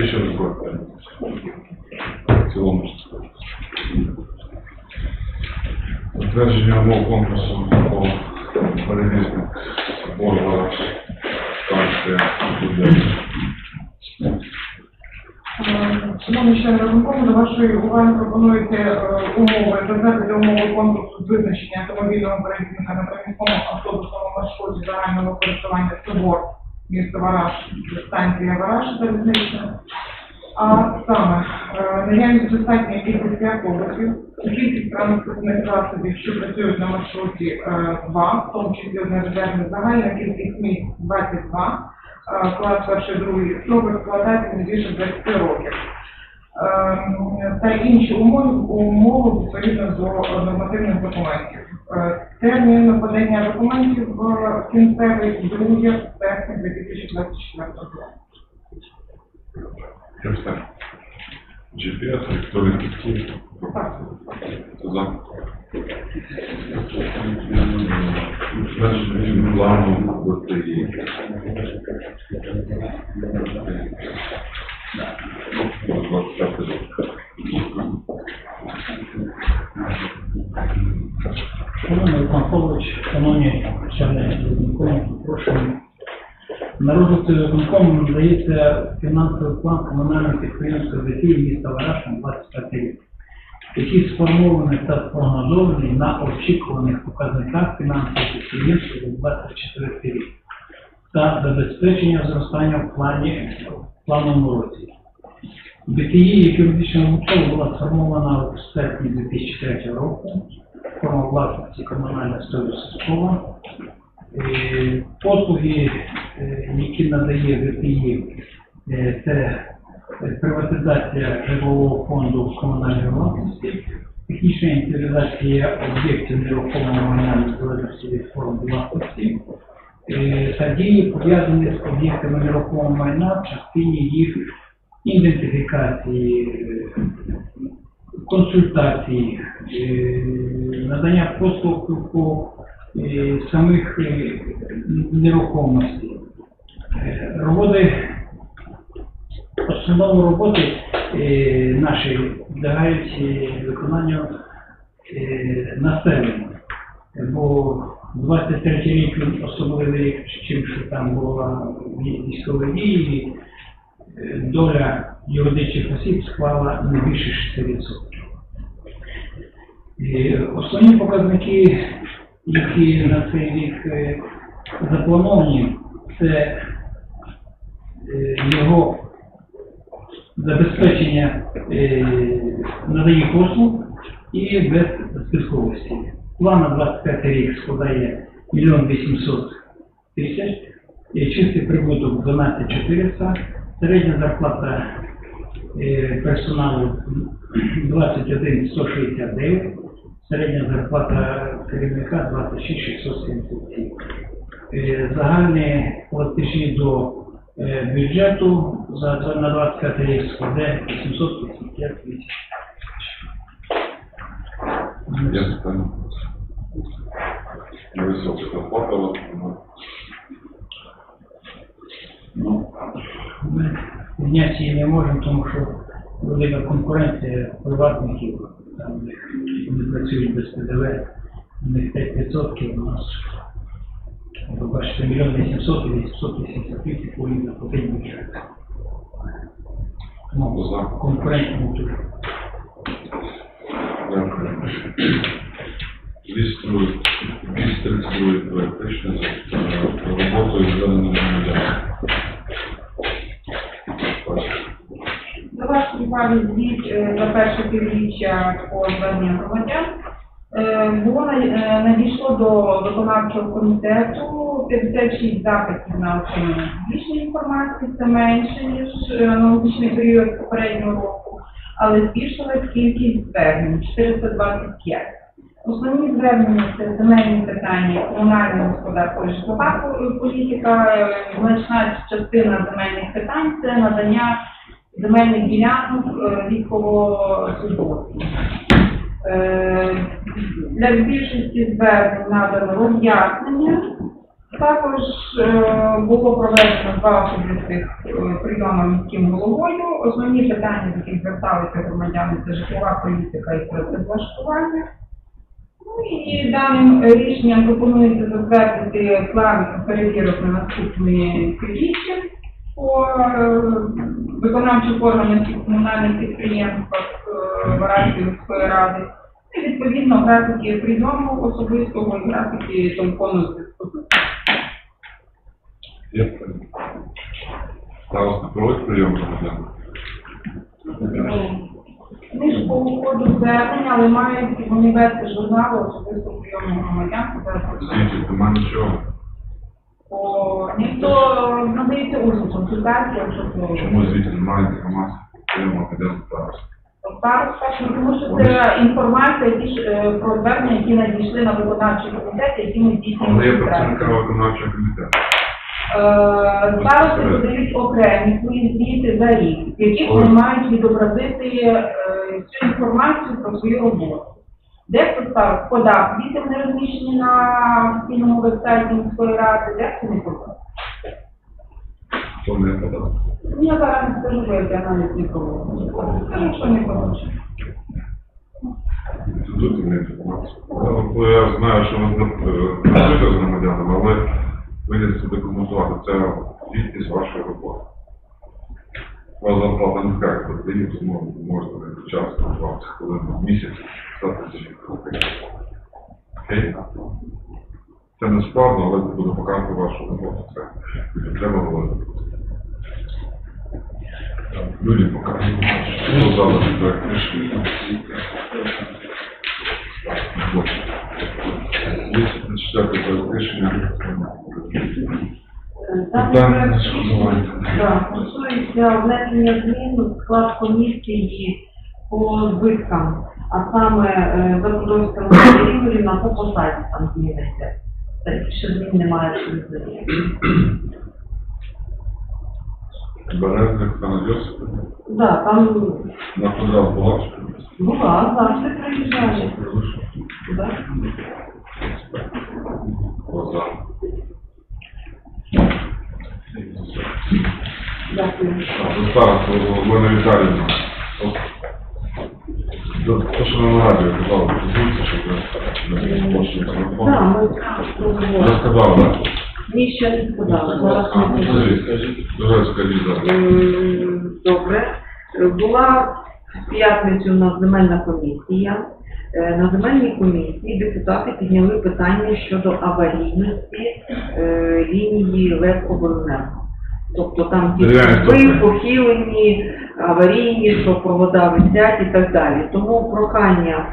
Розбор питання? В цілому сказати. Умов конкурсу по перевізник Борга станція буде. Шановні члени виконкому, до вашої уваги пропонуєте е, умови, затвердити умови конкурсу з визначення автомобільного перевізника на приміському автобусному маршруті загального користування собор місто Вараж, станція Вараж залізнична. А саме, е, наявність достатньої кількості автобусів, кількість транспортних засобів, що працюють на маршруті е, 2, в тому числі одне резервне загальна кількість місць 22, е, клас перший, другий, строк експлуатації не більше 20 років. Та інші умови, умови відповідно до нормативних документів. Е, Термін подання документів е, кінцевий друге серпня 2024 року. GPS, електронний підхід. Так. За. Затвердження плану БТІ. Шановний Олександр Павлович, шановні члени виконкому, прошу. На розвитку надається фінансовий план комунального підприємства «Затій» міста Вараш на 25 рік, який сформований та спрогнозований на очікуваних показниках фінансового підприємства за 24 рік та забезпечення зростання в плані в плановому році. БТІ, як юридична була сформована в серпні 2003 року. Форма власності комунальна школа. Е, Послуги, е, які надає БТІ, е, це приватизація житлового фонду в комунальній власності, технічна інвентаризація об'єктів нерухомого майна незалежності від форм власності, е, та дії пов'язані з об'єктами нерухомого майна в частині їх ідентифікації, консультації, е, надання послуг по самих нерухомостей. Роботи, основному роботи е, наші підлягають е, виконанню е, населення. Бо 23 рік він особливий рік, чим що там була військові дії, доля юридичних осіб склала не більше 6%. І Основні показники, які на цей рік заплановані, це його забезпечення е, надає послуг і без списковості. План на 25 рік складає 1 800 тисяч, чистий прибуток 12 400, середня зарплата е, персоналу 21 169, середня зарплата керівника 26 677. Е, Загальні платежі до е, бюджету за на 25 рік складе 855 тисяч. Я питання. Невисока зарплата. Ну, ми підняти її не можемо, тому що велика конкуренція приватників, там в вони працюють без ПДВ, у них 5%, у нас, ви бачите, мільйон 800 і 880 тисяч повинні заплатити бюджет. Ну, За. конкурентному дуже. Дякую. 232 проект рішення за е, роботою зеленими громадянами. До вашої уваги звіт е, за перше півріччя по зверненням громадян. Е, Було е, надійшло до виконавчого комітету 56 запитів на отримання публічної інформації, це менше, ніж е, аналогічний період попереднього року, але збільшилась кількість звернень 425. Основні звернення це земельні питання, комунальне господарство житлова політика. Е, Значна частина земельних питань це надання земельних ділянок е, військовослужбовців. Е, Для більшості звернень надано роз'яснення також е, було проведено два особистих е, прийоми міським головою. Основні питання, з яких зверталися громадяни, це житлова політика і працевлаштування. Ну і даним рішенням пропонується затвердити план перевірок на наступні півріччя по е, виконавчих органах комунальних підприємствах Вараської міської ради. І відповідно графіки прийому особистого і графіки телефонного зв'язку. Питання? Староста проводить прийом громадян? Вони ж по уходу звернення, але мають вони вести журнали особисто прийому громадян. Звідти, нема нічого. О, ніхто надається усну консультацію, якщо то Чому звідти немає інформації про прийом громадян староста? староста, тому що це інформація які ж, е, про звернення, які надійшли на виконавчий комітет, які ми здійснюємо. Але є реєстрацію. працівника виконавчого комітету. Е, Старости подають окремі свої звіти за рік, в яких вони мають відобразити е, всю інформацію про свою роботу. Дехто старост подав звіти, вони розміщені на офіційному вебсайті міської ради, дехто не подав. Хто не подав? Ну, Я зараз не скажу, бо я не проводжу. Скажу, що не подав. Тут не інформацію. Ну, Я знаю, що ви е, з громадянами, але вийдеться документувати. Це звідкись вашої роботи. У вас зарплата не така, як дають, тому можна не час, 20 хвилин в місяць, 100 тисяч. Окей? Це не складно, але це буде показувати вашу роботу. Це треба говорити. Людям показувати. Що зараз проект рішення. Четверте проект рішення. Рішення, да, стосується внесення змін у склад комісії по збиткам, а саме Запорозька Марія Ігорівна по посаді там зміниться. Та більше змін немає абсолютно ніяких. Березник Оксана Йосипівна. Да, там На квадрат була. була, завжди приїжджає. Да. Глаза. Дякую. Зараз Олена Віталіївна. От, до- То, що на радіо казали, звідси, що ви не можете телефон. Я сказав, так? Ні, ще не сказала. Зараз ну, скажіть. Дуже скажіть зараз. М, Добре. Була в п'ятницю у нас земельна комісія. Е, На земельній комісії депутати підняли питання щодо аварійності е, лінії ЛЕК-Обленерго. Тобто там ті похилені, аварійні, що провода висять і так далі. Тому прохання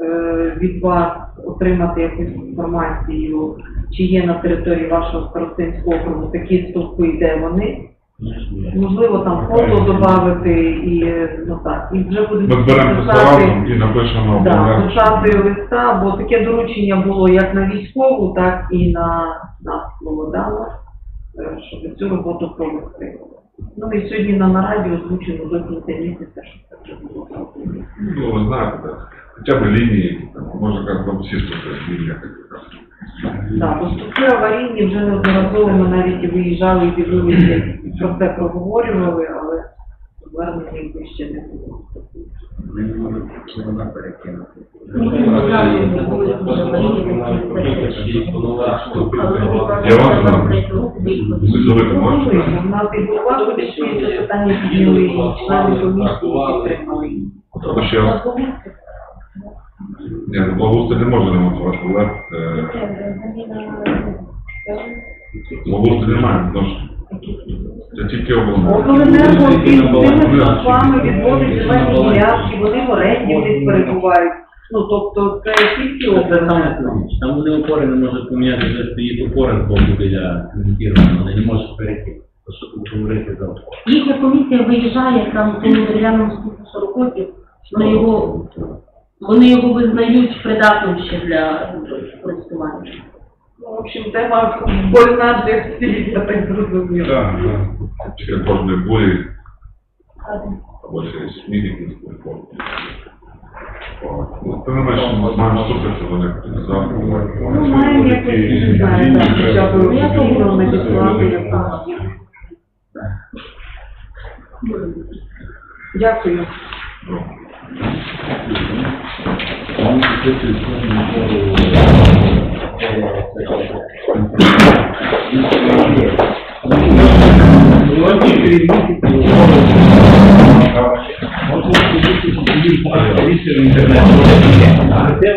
е, від вас отримати якусь інформацію, чи є на території вашого старостинського округу такі стовпи, де вони. Можливо, там фото додати і ну так, і вже будемо це і напишемо да, писати листа, бо таке доручення було як на військову, так і на нас е, щоб цю роботу провести. Ну і сьогодні на нараді озвучено до кінця місяця, щоб це вже було зроблено. Ну, ви знаєте, так. Хоча б лінії, там, може, як там всі тут лінії, як кажуть. Да, бо аварійні вже неодноразово ми навіть і виїжджали і дивилися, і про це проговорювали, але звернення ще не було. Я вам знаю. Визовити можете? У нас і голова комісії це питання підняли, і члени комісії підтримали. Або ще. Ні, ну, благоустрій не може ремонтувати, але е, благоустрій немає, тому що це тільки обладнання. Обленерго з цими словами відводить земельні ділянки, вони в оренді десь перебувають. Ну, тобто це тільки обленерго. Там вони опори не можуть поміняти, вже стоїть боку біля коментірування, вони не можуть перейти. Що тут говорити за опору? Їхня комісія виїжджає там по дерев'яному ступу 40 років, вони його, вони його визнають придатним ще для користування. Ну, в общем, тема больна для всіх, я так зрозуміла. Так, так. Після кожної бурі або через сміх якийсь телефон. Ну, Ти не бачиш, ми маємо слухати, вони за. Ну, маємо якось, не знаю, так, хоча б Ну, я офіційно думаю, надіслати що- якось. Дякую. Сьогодні керівник можна в інтернеті.